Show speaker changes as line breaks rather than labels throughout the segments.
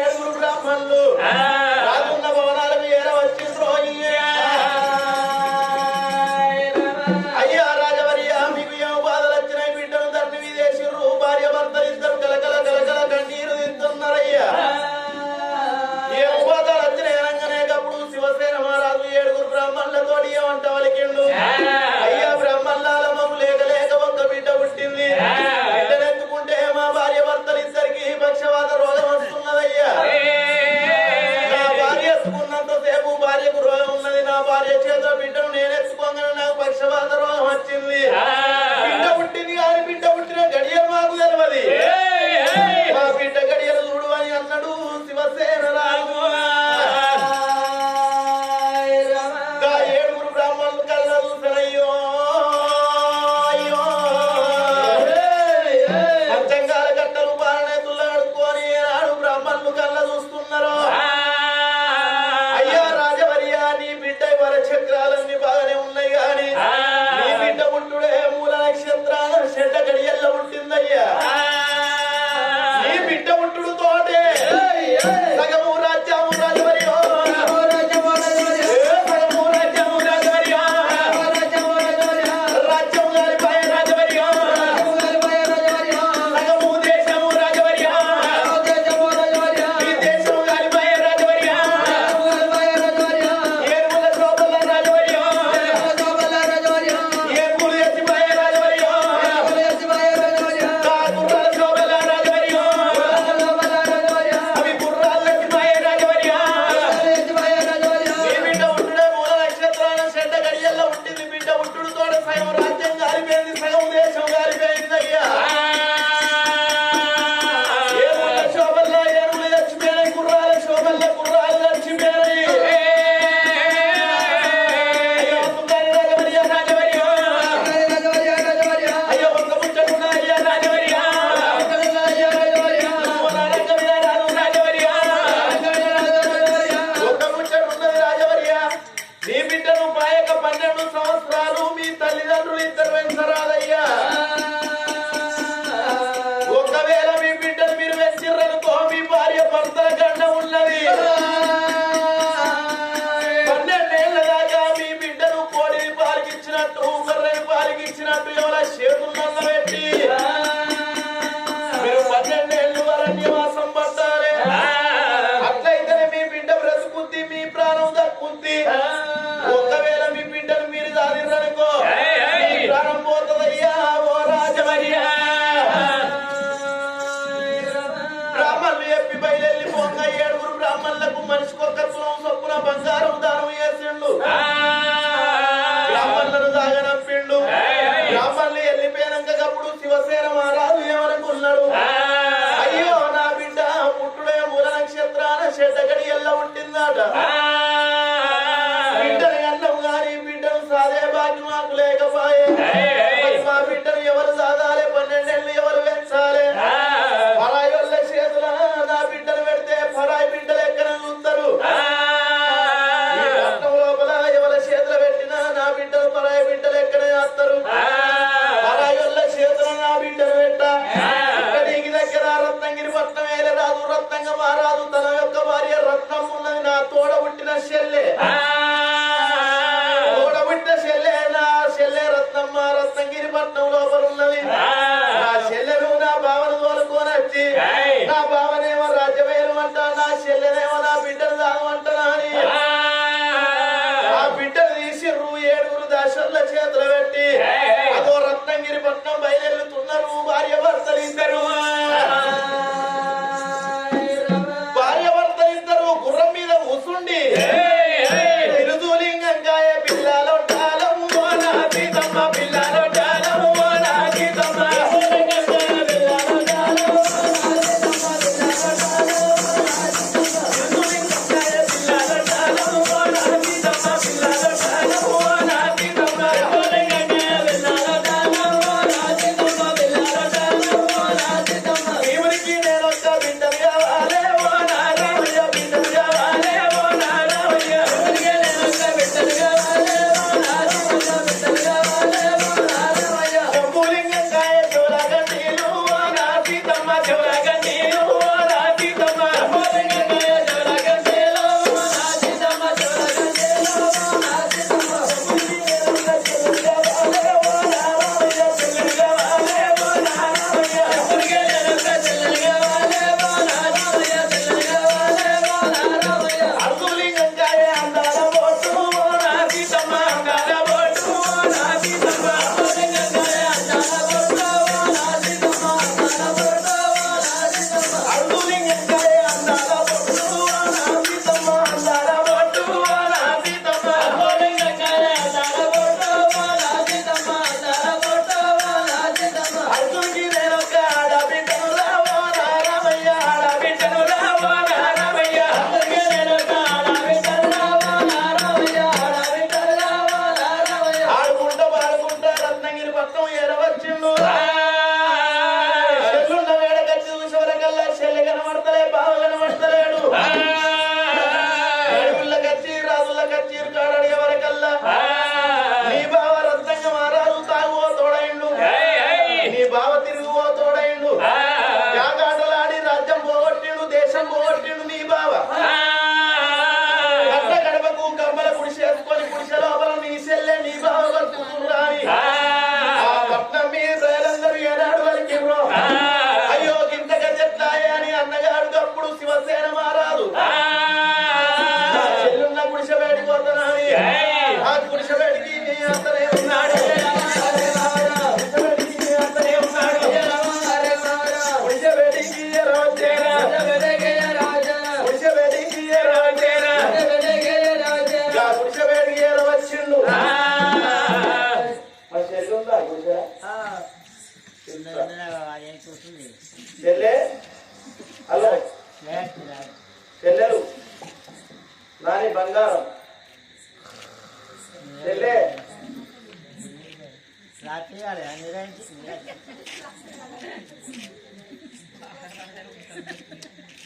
ఏడుగురు బ్రాహ్మణులు. no, no. చెల్లె? హలో? చెల్లెలు? నాని బంగారం. చెల్లె?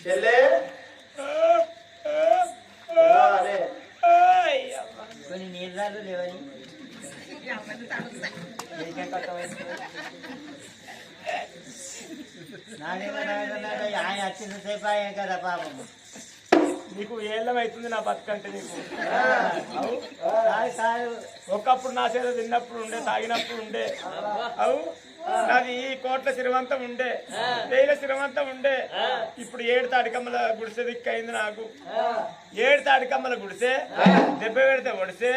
చెల్లె.
కొన్ని నీళ్ళు లేవని. ఆయన వచ్చిన సేపు ఆయన కదా పాపం
నీకు. ఏళ్ళం అవుతుంది నా బతుకంటే నీకు ఒకప్పుడు నా చేత తిన్నప్పుడు ఉండే తాగినప్పుడు ఉండే. అవు ఈ కోట్ల శ్రీమంతం ఉండే. వేల శ్రీమంతం ఉండే. ఇప్పుడు ఏడు తాడికమ్మల గుడిసె దిక్కైంది నాకు. ఏడు తాడికమ్మల గుడిసె దెబ్బ పెడితే ఒడిసే.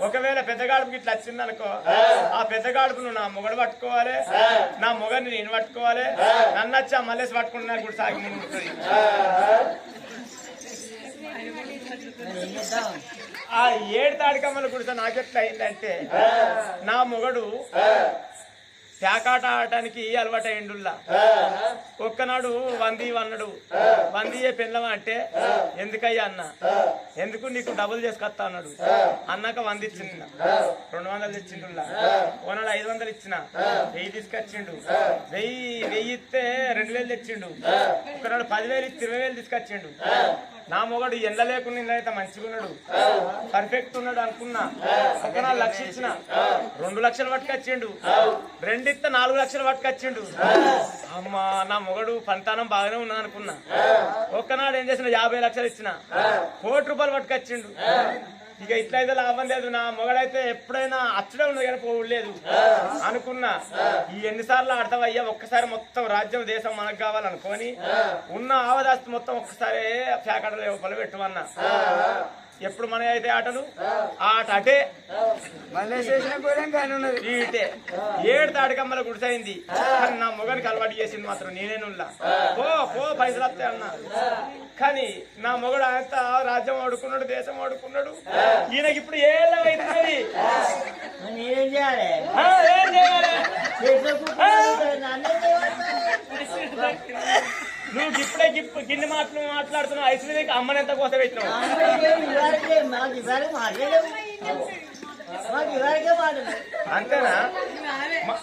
ఒకవేళ పెద్ద గాడుపుకి ఇట్లా వచ్చింది అనుకో ఆ పెద్ద గాడుపును నా మొగడు పట్టుకోవాలి. నా మొగని నేను పట్టుకోవాలి. నన్ను వచ్చి ఆ మల్లేసి పట్టుకుంటున్నా గుడి సాగి ఉంటుంది ఆ. ఏడు తాడికమ్మల గుడిసె నాకెట్లా అయిందంటే నా మొగడు పేకాట ఆడటానికి అలవాటు అయిండుల్లా ఒక్కనాడు వంది అన్నాడు. వంది ఏ పెళ్ళమా అంటే ఎందుకయ్యా అన్న? ఎందుకు నీకు డబుల్ చేసుకొస్తా అన్నాడు. అన్నాక వంద ఇచ్చింది. రెండు వందలు తెచ్చిండుల్లా. ఓనాడు ఐదు వందలు ఇచ్చిన. వెయ్యి తీసుకొచ్చిండు. వెయ్యి వెయ్యి ఇస్తే రెండు వేలు తెచ్చిండు. ఒకనాడు పదివేలు ఇస్తే ఇరవై వేలు తీసుకొచ్చిండు. నా మొగడు ఎండ లేకుండా అయితే మంచిగా ఉన్నాడు. పర్ఫెక్ట్ ఉన్నాడు అనుకున్నా. ఒకనాడు లక్ష ఇచ్చిన. రెండు లక్షలు పట్టుకొచ్చిండు. రెండిస్తే నాలుగు లక్షలు పట్టుకొచ్చిండు. అమ్మా నా మొగడు పంతానం బాగానే ఉన్నది అనుకున్నా. ఒక్కనాడు ఏం చేసిన? యాభై లక్షలు ఇచ్చిన. కోటి రూపాయలు పట్టుకొచ్చిండు. ఇక ఇట్లయితే లాభం లేదు నా మొగడైతే ఎప్పుడైనా అచ్చడే ఉన్నది కానీ పోలేదు అనుకున్నా. ఈ ఎన్నిసార్లు ఆడతావయ్యా? ఒక్కసారి మొత్తం రాజ్యం దేశం మనకు కావాలనుకొని ఉన్న ఆవదాస్తి మొత్తం ఒక్కసారి ప్యాకెట్ లోపల పెట్టమన్నా. ఎప్పుడు మన అయితే ఆటలు? ఆ. ఆట అటే. ఈటే ఏడు తాడికమ్మల గుడిసైంది. కానీ నా మొగనికి అలవాటు చేసింది మాత్రం నేనేనుల్లా పో పో పైసలు వస్తాయి అన్న. కానీ నా మొగడు అంతా రాజ్యం ఆడుకున్నాడు దేశం ఆడుకున్నాడు. ఈయనకి ఇప్పుడు
నేనేం
ఆ, ఏం చేయాలి? నువ్వు ఇప్పుడే గిన్నె మాటలు మాట్లాడుతున్నావు ఐశ్వర్యకి అమ్మని ఎంత కోసం పెట్టినావు? అంతేనా?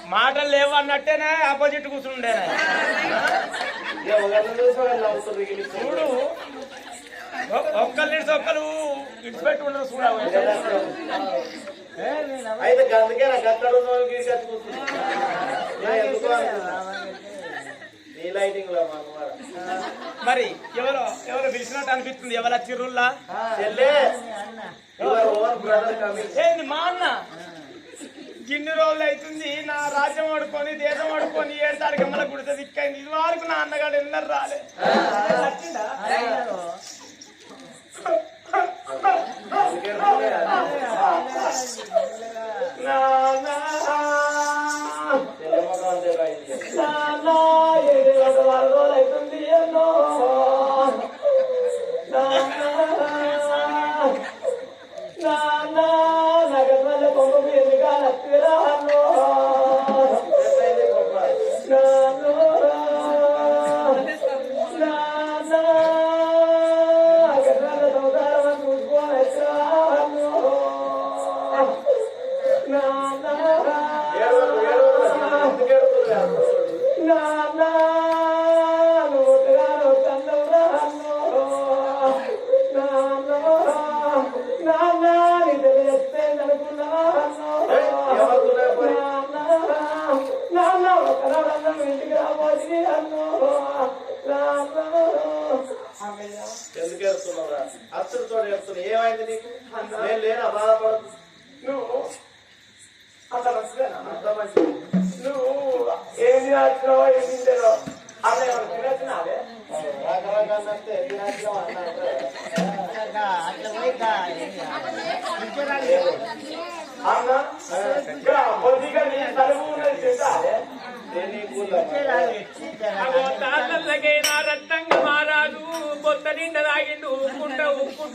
మాటలు లేవు అన్నట్టేనే ఆపోజిట్
వీళ్ళు.
చూడు ఒ- ఒక్కరు ఇడిచిపెట్టి
నేను అవ్వ-
అయితే అందుకే నాకు అక్కడ ఉన్న వాళ్ళకి ఇక్కడికి వచ్చి కూర్చున్నా. నేను ఎందుకు అనుకున్నా? నీ లైటింగ్లో మా అమ్మవారు.
మరి ఎవరో ఎవరో పిలిచినట్టు అనిపిస్తుంది. ఎవరు చిరుల్లా? ఏంది మా అన్న? గిన్ని రోజులు అవుతుంది నా రాజ్యం ఆడుకొని దేశం ఆడుకొని ఏడుతాడికి మళ్ళీ గుడితే దిక్కైంది ఇది వరకు నా అన్నగాడు ఎన్నరు రాలే. వచ్చిందా? మంచిదేనా నువ్వు రాసినావో ఏం తింటారో అలా తినచ్చినావే అన్న కొద్దిగా నీ తలుపు ఉన్నది తింటావే తాతల్లకైనా రత్నంగా మారాదు కొత్త నిండ రాగిండు ఉక్కుంట ఉక్కుంట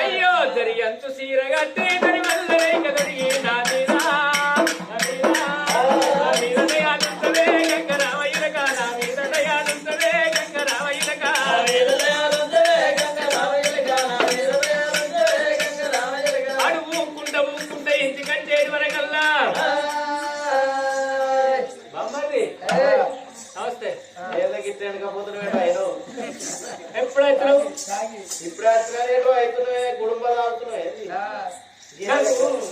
అయ్యో జరిగంతు సీరగట్టే
తరి మళ్ళీ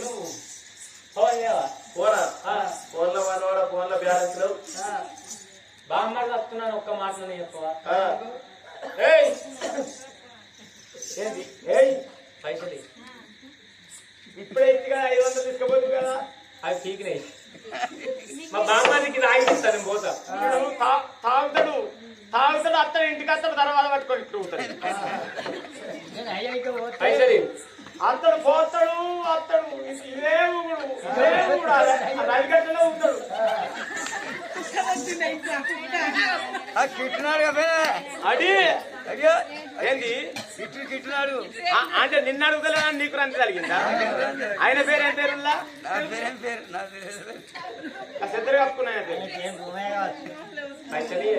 ఫోన్
ఫోనా ఫోన్లో మనవాడ ఫోన్లో బ్యాలెన్స్ లేవు.
బామ్మది వస్తున్నాను ఒక్క మాటలో చెప్పవా? ఏంది? ఏయ్! పైసలు. ఇప్పుడే ఇచ్చిగా ఐదు వందలు తీసుకుపోతుంది కదా. అవి పీకినాయి. మా బామ్మానికి రాయిస్తాను పోతా. ఇప్పుడు తా- తాగుతాడు తాగుతాడు అత్తడు ఇంటికి అత్తడు తర్వాత పట్టుకొని
పోతే
పైసలు అత్తడు పోతాడు అత్తడు ఇదే ఊగుడు ఇదే ఊగుడు రవిగట్టులో ఉంటాడు.
కిట్టున్నాడు కదా
అడి.
అయ్యో.
ఏంది?
కిట్టు కిట్టున్నాడు
ఆ, అంటే నిన్న అడుగుతలే నీకు రంది కలిగిందా? ఆయన పేరు ఏం
నా పేరేం పేరు? నా పేరు
సిద్ధరు కప్పుకున్నాయి పేరు? ఇయ్యి.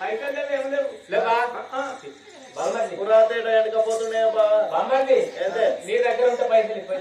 పైసలు లేవు లేవు. నీ దగ్గర ఉంటే పైసలు ఇవ్వు.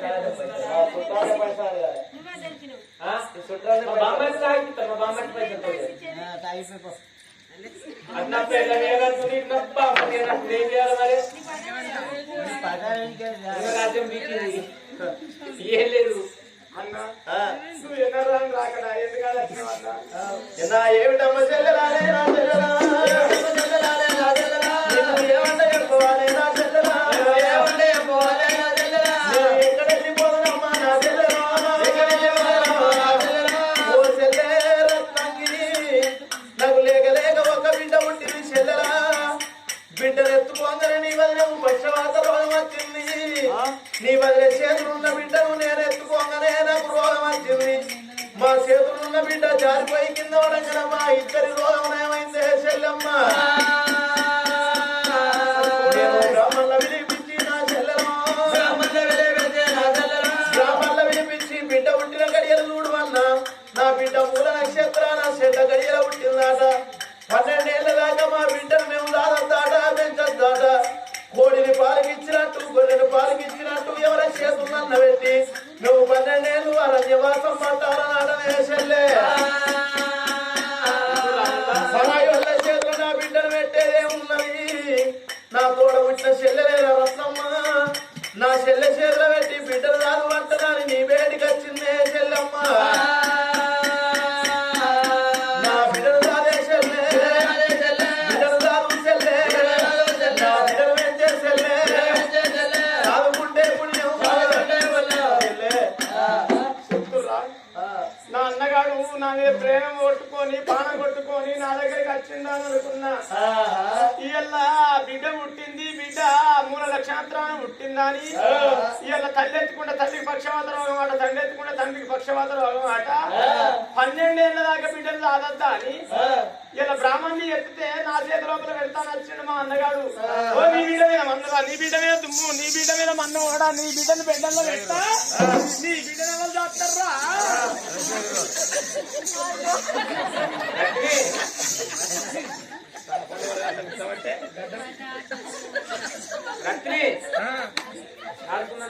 మూల నక్షత్రాన చెడ్డ గడియల పుట్టిందాట పన్నెండేళ్ళ దాకా మా బిడ్డను మేము దాదాట పెంచద్దాట. కోడిని పాలకిచ్చినట్టు గొర్రెను పాలకిచ్చినట్టు ఎవరైనా చేతులన్న పెట్టి నువ్వు పన్నెండేళ్ళు వాళ్ళ నివాసం చెల్లె సరాయి
పక్షవాత ఆట తండ్రి ఎత్తుకుంటే తండ్రికి పక్షవాత ఆట. పన్నెండేళ్ళ దాకా బిడ్డలు దాదద్దా అని. ఇలా బ్రాహ్మణ్ణి ఎత్తితే నా చేతి లోపల పెడతాను వచ్చిండు మా అన్నగాడు. ఓ నీ బిడ్డ మీద మన్నుగా నీ బిడ్డ మీద దుమ్ము నీ బిడ్డ మీద మన్ను కూడా నీ బిడ్డను బిడ్డల్లో పెడతా. నీ బిడ్డను ఎవరు చేస్తారా? ఆడుకున్నా